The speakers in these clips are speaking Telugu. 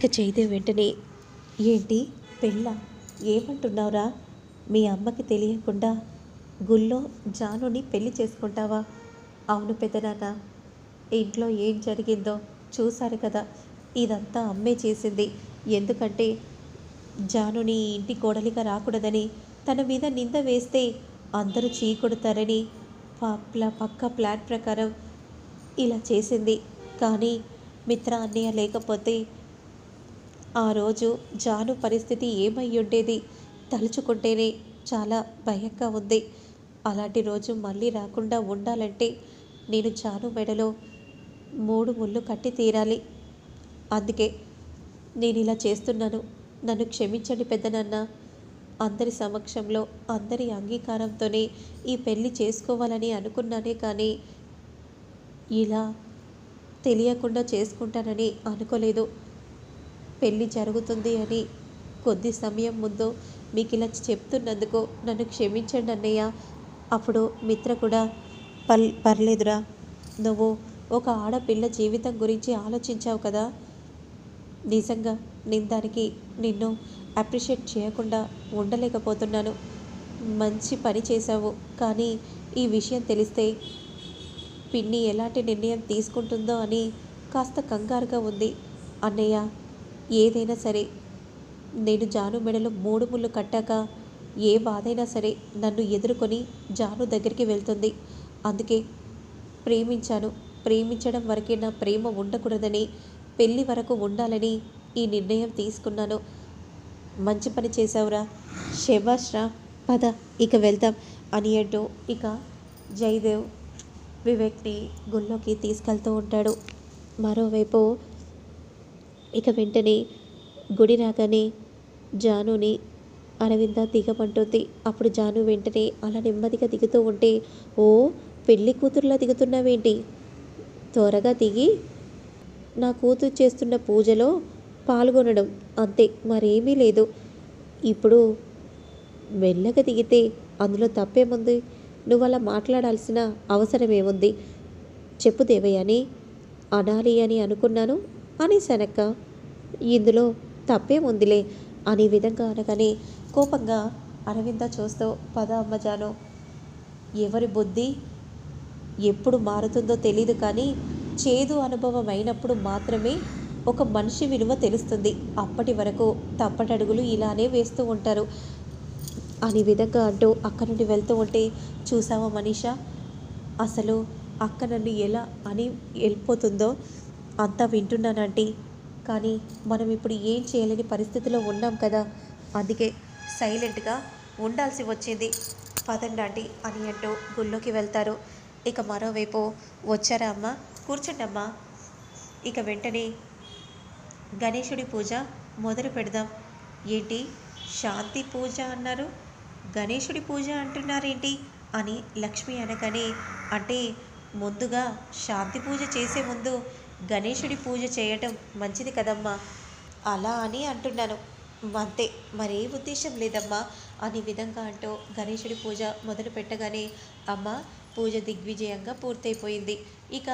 ఇక జయదేవ్ వెంటనే ఏంటి పెళ్ళ? ఏమంటున్నావురా? మీ అమ్మకి తెలియకుండా గుళ్ళో జానుని పెళ్ళి చేసుకుంటావా? అవును పెద్దనాన్న ఇంట్లో ఏం జరిగిందో చూశారు కదా. ఇదంతా అమ్మే చేసింది. ఎందుకంటే జానుని ఇంటి కోడలిగా రాకూడదని తన మీద నింద వేస్తే అందరూ చీకొడతారని పక్క ప్లాన్ ప్రకారం ఇలా చేసింది. కానీ మిత్ర అన్నయ్య లేకపోతే ఆ రోజు జాను పరిస్థితి ఏమై ఉండేది తలుచుకుంటేనే చాలా భయంగా ఉంది. అలాంటి రోజు మళ్ళీ రాకుండా ఉండాలంటే నేను జాను మెడలో మూడు ముళ్ళు కట్టి తీరాలి. అందుకే నేను ఇలా చేస్తున్నాను. నన్ను క్షమించండి పెద్దనన్న. అందరి సమక్షంలో అందరి అంగీకారంతోనే ఈ పెళ్ళి చేసుకోవాలని అనుకున్నానే కానీ ఇలా తెలియకుండా చేసుకుంటానని అనుకోలేదు. పెళ్ళి జరుగుతుంది అని కొద్ది సమయం ముందు మీకు ఇలా చెప్తున్నందుకు నన్ను క్షమించండి అన్నయ్య. అప్పుడు మిత్ర కూడా పల్ పర్లేదురా నువ్వు ఒక ఆడపిల్ల జీవితం గురించి ఆలోచించావు కదా. నిజంగా నేను దానికి నిన్ను అప్రిషియేట్ చేయకుండా ఉండలేకపోతున్నాను. మంచి పని చేశావు. కానీ ఈ విషయం తెలిస్తే పిన్ని ఎలాంటి నిర్ణయం తీసుకుంటుందో అని కాస్త కంగారుగా ఉంది అన్నయ్య. ఏదైనా సరే నేను జాను మెడలో మూడు ముళ్ళు కట్టాక ఏ బాధైనా సరే నన్ను ఎదుర్కొని జాను దగ్గరికి వెళ్తుంది. అందుకే ప్రేమించాను. ప్రేమించడం వరకే నా ప్రేమ ఉండకూడదని పెళ్ళి వరకు ఉండాలని ఈ నిర్ణయం తీసుకున్నాను. మంచి పని చేశావురా. శభాష్రా పద ఇక వెళ్దాం అని అంటూ ఇక జయదేవ్ వివేక్ని గుళ్ళోకి తీసుకెళ్తూ ఉంటాడు. మరోవైపు ఇక వెంటనే గుడి రాగానే జానుని అరవింద దిగమంటుంది. అప్పుడు జాను వెంటనే అలా నెమ్మదిగా దిగుతూ ఉంటే ఓ పెళ్ళి కూతురులా దిగుతున్నావేంటి? త్వరగా దిగి నా కూతురు చేస్తున్న పూజలో పాల్గొనడం అంతే మరేమీ లేదు. ఇప్పుడు మెల్లగా దిగితే అందులో తప్పేముంది? నువ్వు అలా మాట్లాడాల్సిన అవసరం చెప్పు చెప్పు దేవయ్యని అనాలి అని అనుకున్నాను. అని శనక్క ఇందులో తప్పేముందిలే అనే విధంగా అనగానే కోపంగా అరవింద చూస్తూ పద అమ్మజాను ఎవరి బుద్ధి ఎప్పుడు మారుతుందో తెలియదు కానీ చేదు అనుభవం అయినప్పుడు మాత్రమే ఒక మనిషి విలువ తెలుస్తుంది. అప్పటి వరకు తప్పటడుగులు ఇలానే వేస్తూ ఉంటారు అనే విధంగా అంటూ అక్క నుండి వెళ్తూ ఉంటే చూసావా మనీషా అసలు అక్క నన్ను ఎలా అని వెళ్ళిపోతుందో అంతా వింటున్నానండి కానీ మనం ఇప్పుడు ఏం చేయలేని పరిస్థితిలో ఉన్నాం కదా. అందుకే సైలెంట్గా ఉండాల్సి వచ్చింది. పదండి ఆంటీ అని అంటూ గుళ్ళోకి వెళ్తారు. ఇక మరోవైపు వచ్చారా అమ్మ? కూర్చుండమ్మా ఇక వెంటనే గణేశుడి పూజ మొదలు పెడదాం. ఏంటి? శాంతి పూజ అన్నారు. గణేశుడి పూజ అంటున్నారేంటి? అని లక్ష్మి అనగానే అంటే ముందుగా శాంతి పూజ చేసే ముందు గణేశుడి పూజ చేయటం మంచిది కదమ్మా? అలా అని అంటున్నాను. అంతే. మరే ఉద్దేశం లేదమ్మా? అనే విధంగా అంటూ గణేశుడి పూజ మొదలు పెట్టగానే అమ్మ పూజ దిగ్విజయంగా పూర్తయిపోయింది. ఇక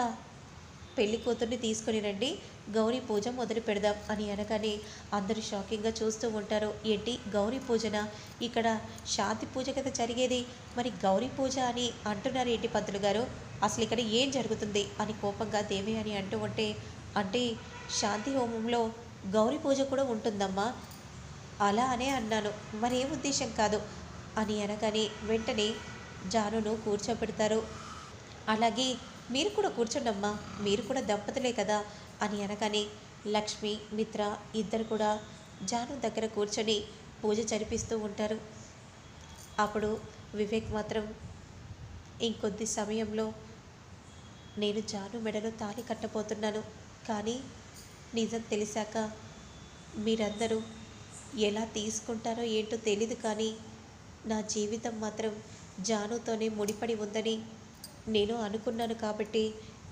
పెళ్ళి కూతుర్ని తీసుకుని రండి. గౌరీ పూజ మొదలు పెడదాం అని అనగానే అందరూ షాకింగ్గా చూస్తూ ఉంటారు. ఏంటి? గౌరీ పూజన? ఇక్కడ శాంతి పూజ కదా జరిగేది. మరి గౌరీ పూజ అని అంటున్నారు ఏంటి పంతులు గారు? అసలు ఇక్కడ ఏం జరుగుతుంది? అని కోపంగా దేవి అని అంటూ ఉంటే అంటే శాంతి హోమంలో గౌరీ పూజ కూడా ఉంటుందమ్మా. అలా అనే అన్నాను. మరేం ఉద్దేశం కాదు అని అనగానే వెంటనే జానును కూర్చోబెడతారు. అలాగే మీరు కూడా కూర్చోండమ్మా మీరు కూడా దంపతులే కదా అని అనగానే లక్ష్మి మిత్ర ఇద్దరు కూడా జాను దగ్గర కూర్చొని పూజ జరిపిస్తూ ఉంటారు. అప్పుడు వివేక్ మాత్రం ఇంకొద్ది సమయంలో నేను జాను మెడలో తాళి కట్టబోతున్నాను కానీ నిజం తెలిసాక మీరందరూ ఎలా తీసుకుంటారో ఏంటో తెలీదు కానీ నా జీవితం మాత్రం జానుతోనే ముడిపడి ఉందని నేను అనుకున్నాను కాబట్టి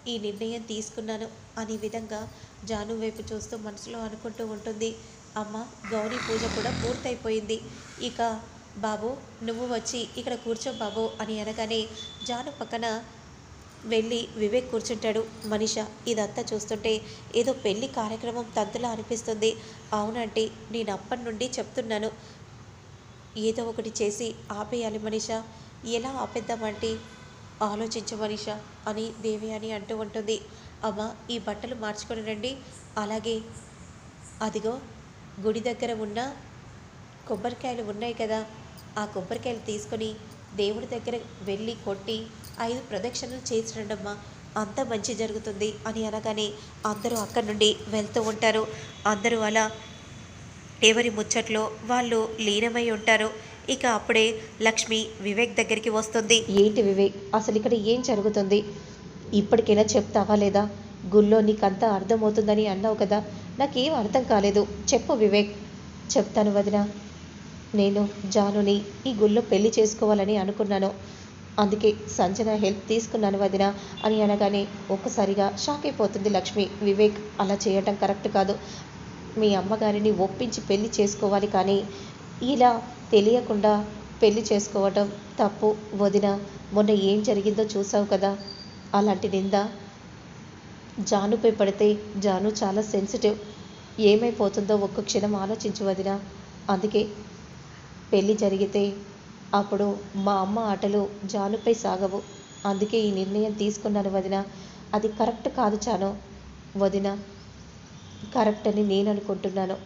ఈ నిర్ణయం తీసుకున్నాను అనే విధంగా జాను వైపు చూస్తూ మనసులో అనుకుంటూ ఉంటుంది. అమ్మ గౌరీ పూజ కూడా పూర్తయిపోయింది. ఇక బాబు నువ్వు వచ్చి ఇక్కడ కూర్చో బాబు అని అనగానే జాను పక్కన వెళ్ళి వివేక్ కూర్చుంటాడు. మనిష ఇదంతా చూస్తుంటే ఏదో పెళ్ళి కార్యక్రమం తంతులా అనిపిస్తుంది. అవునంటే నేను అప్పటి నుండి చెప్తున్నాను. ఏదో ఒకటి చేసి ఆపేయాలి మనిష. ఎలా ఆపేద్దామంటే ఆలోచించు మనిష అని దేవి అని అంటూ ఉంటుంది. అమ్మ ఈ బట్టలు మార్చుకొని రండి. అలాగే అదిగో గుడి దగ్గర ఉన్న కొబ్బరికాయలు ఉన్నాయి కదా. ఆ కొబ్బరికాయలు తీసుకొని దేవుడి దగ్గర వెళ్ళి కొట్టి ఐదు ప్రదక్షిణలు చేసి రండమ్మా. అంత మంచి జరుగుతుంది అని అనగానే అందరూ అక్కడి నుండి వెళ్తూ ఉంటారు. అందరూ అలా ఎవరి ముచ్చట్లో వాళ్ళు లీనమై ఉంటారు. ఇక అప్పుడే లక్ష్మి వివేక్ దగ్గరికి వస్తుంది. ఏంటి వివేక్? అసలు ఇక్కడ ఏం జరుగుతుంది? ఇప్పటికైనా చెప్తావా లేదా? గుళ్ళో నీకంతా అర్థమవుతుందని అన్నావు కదా. నాకేం అర్థం కాలేదు. చెప్పు వివేక్. చెప్తాను వదిన. నేను జానుని ఈ గుళ్ళో పెళ్ళి చేసుకోవాలని అనుకున్నాను. అందుకే సంజన హెల్ప్ తీసుకున్నాను వదిన అని అనగానే ఒక్కసారిగా షాక్ అయిపోతుంది లక్ష్మి. వివేక్ అలా చేయటం కరెక్ట్ కాదు. మీ అమ్మగారిని ఒప్పించి పెళ్ళి చేసుకోవాలి కానీ ఇలా తెలియకుండా పెళ్ళి చేసుకోవటం తప్పు వదిన మొన్న ఏం జరిగిందో చూసావు కదా? అలాంటి నింద? జానుపై పడితే జాను చాలా సెన్సిటివ్. ఏమైపోతుందో ఒక్క క్షణం ఆలోచించు వదిన. అందుకే పెళ్ళి జరిగితే అప్పుడు మా అమ్మ ఆటలు జానుపై సాగవు. అందుకే ఈ నిర్ణయం తీసుకున్నాను వదిన. అది కరెక్ట్ కాదు చాను వదిన కరెక్ట్ అని నేను అనుకుంటున్నాను.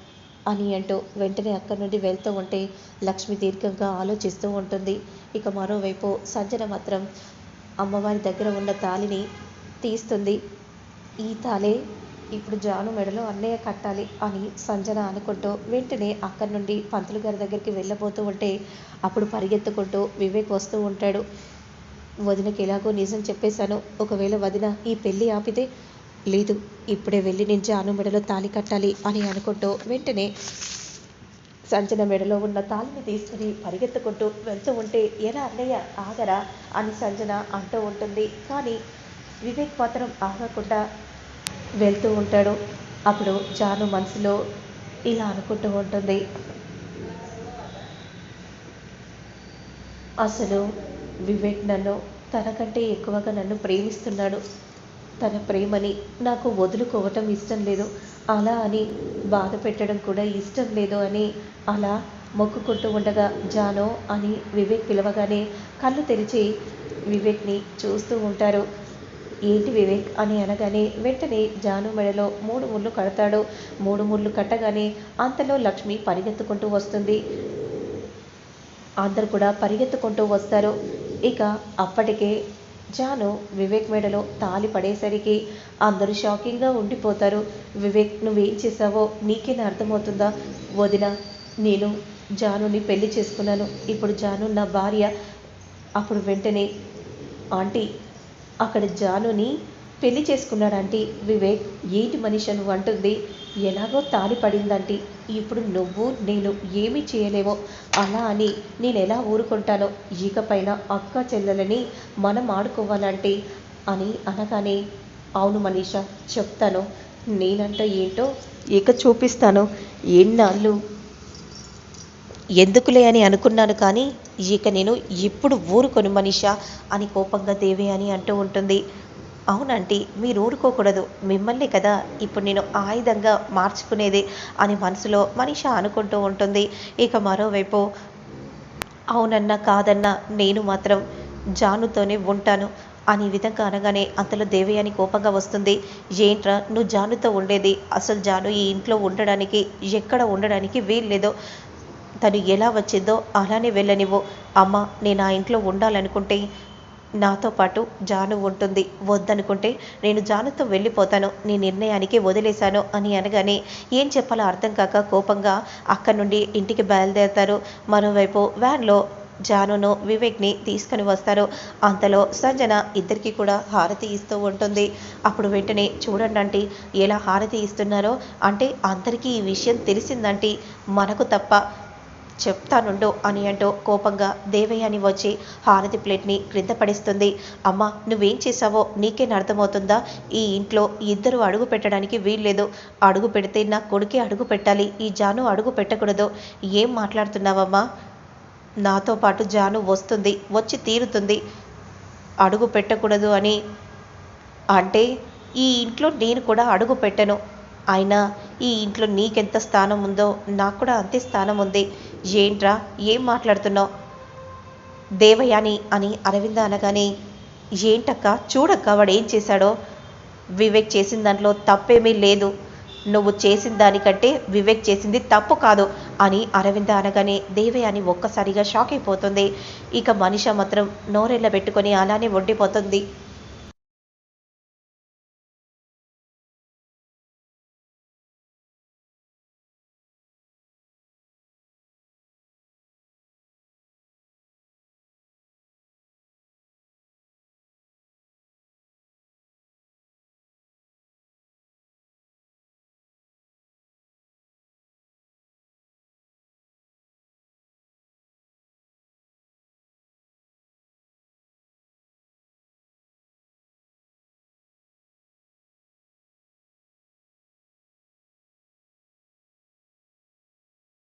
అని అంటూ వెంటనే అక్కడి నుండి వెళ్తూ ఉంటే లక్ష్మి దీర్ఘంగా ఆలోచిస్తూ ఉంటుంది. ఇక మరోవైపు సంజన మాత్రం అమ్మవారి దగ్గర ఉన్న తాలిని తీస్తుంది. ఈ తాలే ఇప్పుడు జాను మెడలో అన్నయ్య కట్టాలి అని సంజన అనుకుంటూ వెంటనే అక్కడి నుండి పంతులు గారి దగ్గరికి వెళ్ళబోతూ ఉంటే అప్పుడు పరిగెత్తుకుంటూ వివేక్ వస్తూ ఉంటాడు. వదినకి ఎలాగో నిజం చెప్పేశాను. ఒకవేళ వదిన ఈ పెళ్ళి ఆపితే లేదు ఇప్పుడే వెళ్ళి నేను జాను మెడలో తాళి కట్టాలి అని అనుకుంటూ వెంటనే సంజన మెడలో ఉన్న తాళిని తీసుకుని పరిగెత్తుకుంటూ వెళ్తూ ఉంటే ఎలా అన్నయ్య ఆగరా? అని సంజన అంటూ ఉంటుంది. కానీ వివేక్ మాత్రం ఆగకుండా వెళ్తూ ఉంటాడు. అప్పుడు జాను మనసులో ఇలా అనుకుంటూ ఉంటుంది. అసలు వివేక్ నన్ను తనకంటే ఎక్కువగా నన్ను ప్రేమిస్తున్నాడు. తన ప్రేమని నాకు వదులుకోవటం ఇష్టం లేదు. అలా అని బాధ పెట్టడం కూడా ఇష్టం లేదు అని అలా మొక్కుకుంటూ ఉండగా జానో అని వివేక్ పిలవగానే కళ్ళు తెరిచి వివేక్ని చూస్తూ ఉంటారు. ఏంటి వివేక్ అని అనగానే వెంటనే జాను మెడలో మూడు ముళ్ళు కడతాడు. మూడు ముళ్ళు కట్టగానే అంతలో లక్ష్మి పరిగెత్తుకుంటూ వస్తుంది. అందరు కూడా పరిగెత్తుకుంటూ వస్తారు. ఇక అప్పటికే జాను వివేక్ మెడలో తాలి పడేసరికి అందరూ షాకింగ్గా ఉండిపోతారు. వివేక్ నువ్వేం చేసావో నీకేనా అర్థమవుతుందా? వదిన నేను జానుని పెళ్ళి చేసుకున్నాను. ఇప్పుడు జాను నా భార్య. అప్పుడు వెంటనే ఆంటీ అక్కడ జానుని పెళ్ళి ఆంటీ. వివేక్ ఏంటి మనిషి అని అంటుంది. ఎలాగో తాలి పడిందంటే ఇప్పుడు నువ్వు నేను ఏమీ చేయలేవో. అలా అని నేను ఎలా ఊరుకుంటానో ఇకపైన అక్క చెల్లెలని మనం ఆడుకోవాలంటే అని అనగానే అవును మనీషా చెప్తాను. నేనంట ఏంటో? ఇక చూపిస్తాను. ఎన్నాళ్ళు? ఎందుకులే అని అనుకున్నాను కానీ ఇక నేను ఇప్పుడు ఊరుకొను మనిషా అని కోపంగా దేవి అని అంటూ ఉంటుంది. అవునంటీ మీరు ఊరుకోకూడదు. మిమ్మల్ని కదా ఇప్పుడు నేను ఆయుధంగా మార్చుకునేది అని మనసులో మనిష అనుకుంటూ ఉంటుంది. ఇక మరోవైపు అవునన్నా కాదన్నా నేను మాత్రం జానుతోనే ఉంటాను అని విధంగా అనగానే అంతలో దేవి అని కోపంగా వస్తుంది. ఏంట్రా నువ్వు జానుతో ఉండేది? అసలు జాను ఈ ఇంట్లో ఉండడానికి ఎక్కడ ఉండడానికి వీల్లేదో. తను ఎలా వచ్చిందో అలానే వెళ్ళనివ్వు. అమ్మ నేను ఆ ఇంట్లో ఉండాలనుకుంటే నాతో పాటు జాను ఉంటుంది. వద్దనుకుంటే నేను జానుతో వెళ్ళిపోతాను. నీ నిర్ణయానికి వదిలేశాను అని అనగానే ఏం చెప్పాలో అర్థం కాక కోపంగా అక్కడి నుండి ఇంటికి బయలుదేరతారు. మరోవైపు వ్యాన్లో జానును వివేక్ని తీసుకొని వస్తారు. అంతలో సంజన ఇద్దరికి కూడా హారతి ఇస్తూ ఉంటుంది. అప్పుడు వెంటనే చూడండి అంటే ఎలా హారతి ఇస్తున్నారో? అంటే అందరికీ ఈ విషయం తెలిసిందంటే మనకు తప్ప చెప్తానుండు అని అంటూ కోపంగా దేవయ్యని వచ్చి హారతి ప్లేట్ని క్రింద పడిస్తుంది. అమ్మ నువ్వేం చేసావో నీకేం అర్థమవుతుందా? ఈ ఇంట్లో ఇద్దరు అడుగు పెట్టడానికి వీల్లేదు. అడుగు పెడితే నా కొడుకే అడుగు పెట్టాలి. ఈ జాను అడుగు పెట్టకూడదు. ఏం మాట్లాడుతున్నావమ్మా? నాతో పాటు జాను వస్తుంది వచ్చి తీరుతుంది. అడుగు పెట్టకూడదు అని అంటే ఈ ఇంట్లో నేను కూడా అడుగు పెట్టను. అయినా ఈ ఇంట్లో నీకెంత స్థానం ఉందో నాకు కూడా అంతే స్థానం ఉంది ఏంట్రా ఏం మాట్లాడుతున్నావు? దేవయాని అని అరవింద అనగానే ఏంటక్క చూడక్క వాడు ఏం చేశాడో? వివేక్ చేసిన దాంట్లో తప్పేమీ లేదు. నువ్వు చేసిన దానికంటే వివేక్ చేసింది తప్పు కాదు అని అరవింద అనగానే దేవయాని ఒక్కసారిగా షాక్ అయిపోతుంది. ఇక మనిష మాత్రం నోరెళ్ళ పెట్టుకొని అలానే వండిపోతుంది